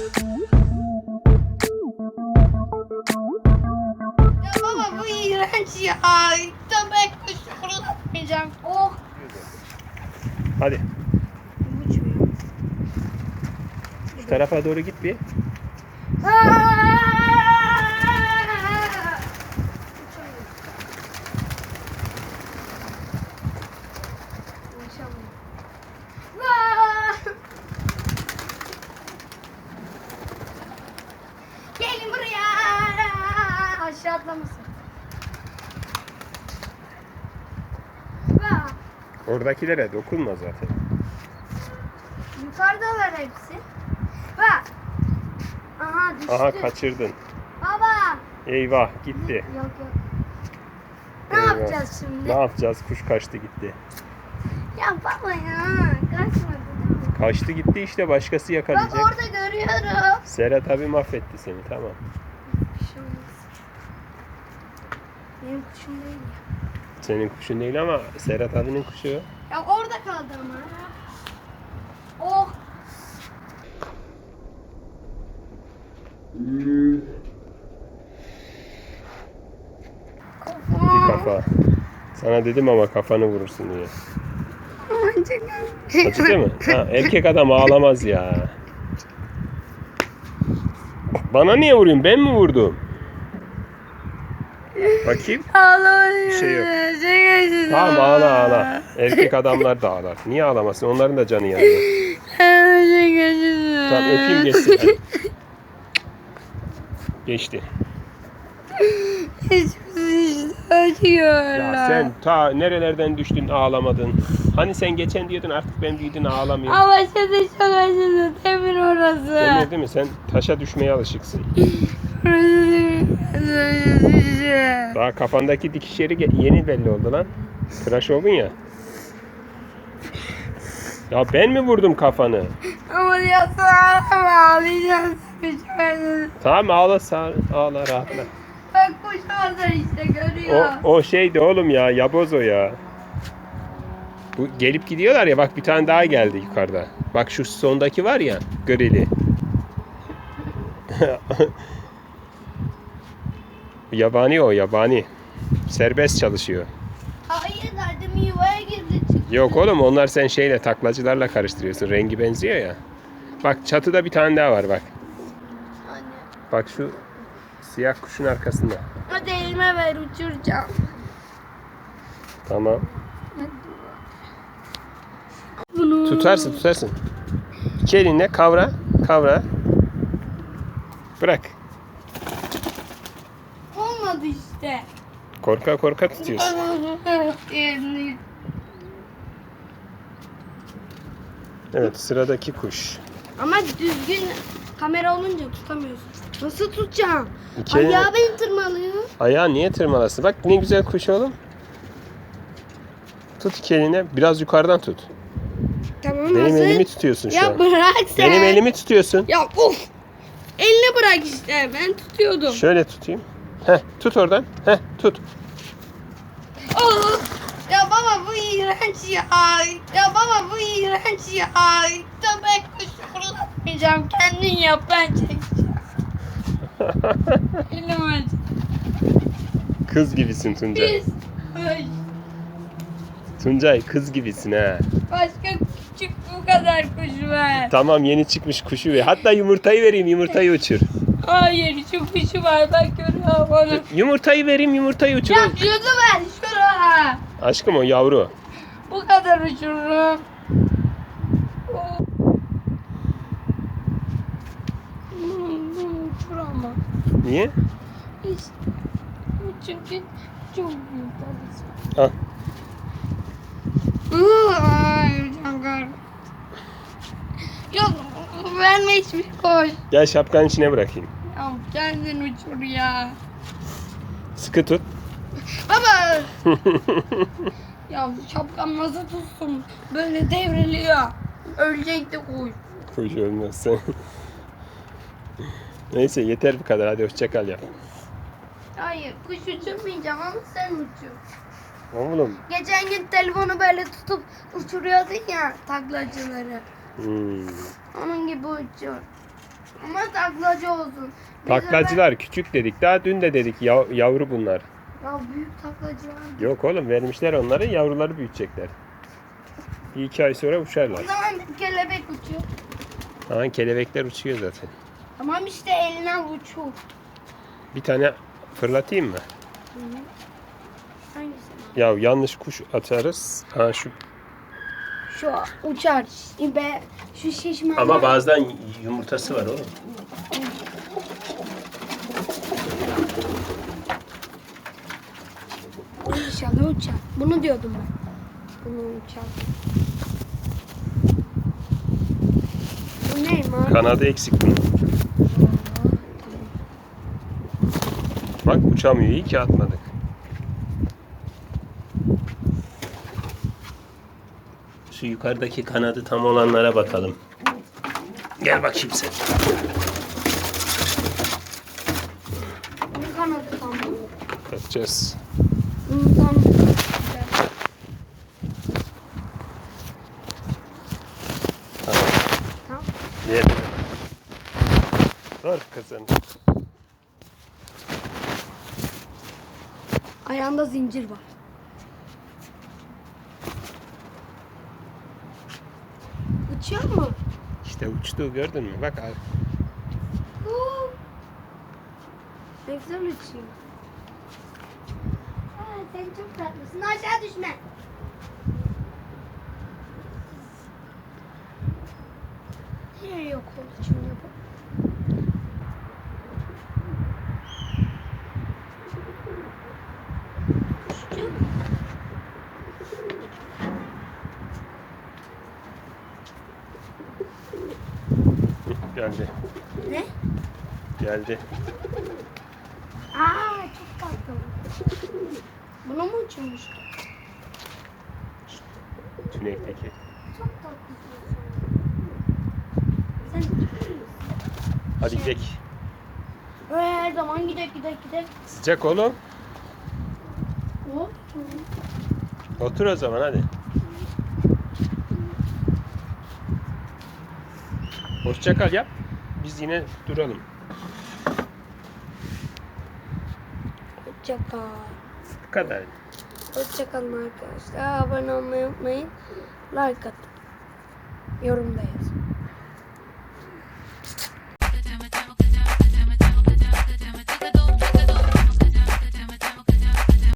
Ya baba bu iğrenç ya. İşte ben kuşu fırlatmayacağım. Oh. Hadi şu tarafa doğru git bir. Gelin atlamasın. Oradakilere dokunma zaten. Yukarıdalar hepsi. Bak. Aha düştü. Aha kaçırdın. Baba. Eyvah gitti. Yok yok. Ne Eyvah. yapacağız şimdi? Ne yapacağız? Kuş kaçtı gitti. Ya baba ya. Kaçmadı değil mi? Kaçtı gitti işte başkası Bak yakalayacak. orada görüyorum. Serhat abi mahvetti seni tamam. Bir şey olmaz. Benim kuşum değil ya. Senin kuşun değil ama Serhat abinin kuşu. Ya orada kaldı ama. Oh. Bir kafa. Sana dedim ama kafanı vurursun diye. Acıdı mı? Ha, erkek adam ağlamaz ya. Bana niye vuruyorsun? Ben mi vurdum? Bakayım. Ağlıyor. Bir şey yok. Tamam ağla ağla. Erkek adamlar da ağlar. Niye ağlamasın? Onların da canı yanıyor. Tamam öpeyim geçsin. hadi. Geçti. Ya sen ta nerelerden düştün ağlamadın. Hani sen geçen diyordun artık ben büyüdün ağlamıyorum. Ama şimdi çok acıdı. Demir orası. Demir değil mi? Sen taşa düşmeye alışıksın. Daha kafandaki dikiş yeri yeni belli oldu lan. Tıraş oldun ya. Ya ben mi vurdum kafanı? Ya ağlama ağlayacağız. Tamam ağla sağ, ağla rahatla. Bak kuş orada işte görüyor. O, o şeydi oğlum ya yaboz o ya. Bu gelip gidiyorlar ya bak bir tane daha geldi yukarıda. Bak şu sondaki var ya grili. yabani o yabani. Serbest çalışıyor. Hayır dedim yuvaya girdi çıktı. Yok oğlum onlar sen şeyle taklacılarla karıştırıyorsun. Rengi benziyor ya. Bak çatıda bir tane daha var bak. Anne. Bak şu siyah kuşun arkasında. Hadi elime ver uçuracağım. Tamam. Bunu. Tutarsın tutarsın. İki elinle kavra. Kavra. Bırak. Olmadı işte. Korka korka tutuyorsun. Evet sıradaki kuş. Ama düzgün kamera olunca tutamıyorsun. Nasıl tutacağım? İki eline- Ayağı beni tırmalıyor. Ayağı niye tırmalasın? Bak ne güzel kuş oğlum. Tut iki eline. Biraz yukarıdan tut. Tamam Benim hazır. elimi tutuyorsun şu Ya an. bırak sen. Benim elimi tutuyorsun. Ya of. Elini bırak işte. Ben tutuyordum. Şöyle tutayım. Heh tut oradan. Heh tut. Oh. Ya baba bu iğrenç ya. Ya baba bu iğrenç ya. Kuşu fırlatmayacağım. Kendin yap ben çekeceğim. Elim acı. Kız gibisin Tuncay. Pis. Ay. Tuncay kız gibisin ha. Başka küçük bu kadar kuş var. Tamam yeni çıkmış kuşu ve hatta yumurtayı vereyim yumurtayı uçur. Hayır şu kuşu var bak onu. Yumurtayı vereyim yumurtayı uçur. Ya yüzü ver şuna. Aşkım o yavru. Bu kadar uçururum. Uçuramam. Niye? İşte. Çünkü çok büyük balık. Al. Ay garip. Yok verme hiçbir koş. Gel şapkanın içine bırakayım. Ya kendin uçur ya. Sıkı tut. Baba. ya şapkam nasıl tutsun? Böyle devriliyor. Ölecek de kuş. Kuş ölmezsen. Neyse yeter bu kadar. Hadi hoşça kal yap. Hayır kuş uçurmayacağım ama sen uçur. Oğlum. Geçen gün telefonu böyle tutup uçuruyordun ya taklacıları. Hmm. Onun gibi uçur. Ama taklacı olsun. Biz Taklacılar küçük dedik. Daha dün de dedik yav- yavru bunlar. Ya büyük taklacılar. Yok oğlum vermişler onları yavruları büyütecekler. Bir iki ay sonra O uçarlar. zaman kelebek uçuyor. Ha, kelebekler uçuyor zaten. Tamam işte elinden uçuyor. Bir tane fırlatayım mı? Hangisi? Ya yanlış kuş atarız. Ha şu. Şu uçar. Be, şu şişman. Ama bazen yumurtası var oğlum. İnşallah uçar. Bunu diyordum ben. Bunu uçar. Bu ne? Kanadı eksik mi? Bak uçamıyor. İyi ki atmadık. Şu yukarıdaki kanadı tam olanlara bakalım. Gel bakayım sen. Kanadı tam bu. Bakacağız. Tamam. Diğerine. Dur kızım. Ayağında zincir var. Uçuyor mu? İşte uçtu gördün mü? Bak abi. Ne güzel uçuyor. Aa, sen çok tatlısın. Aşağı düşme. Nereye yok oldu şimdi bu? Kuşçuk. Geldi. Ne? Geldi. Aa çok tatlı. Bunu mu uçurmuştu? Tünekteki. Çok tatlısın sen. Hadi Şey- gidelim. Her zaman gidek gidek gidek. Sıcak oğlum. Hop. Otur o zaman hadi. Hoşça kal yap. Biz yine duralım. Hoşçakal. Bu kadar. Hoşçakalın arkadaşlar. Abone olmayı unutmayın. Like atın. Yorum da yazın.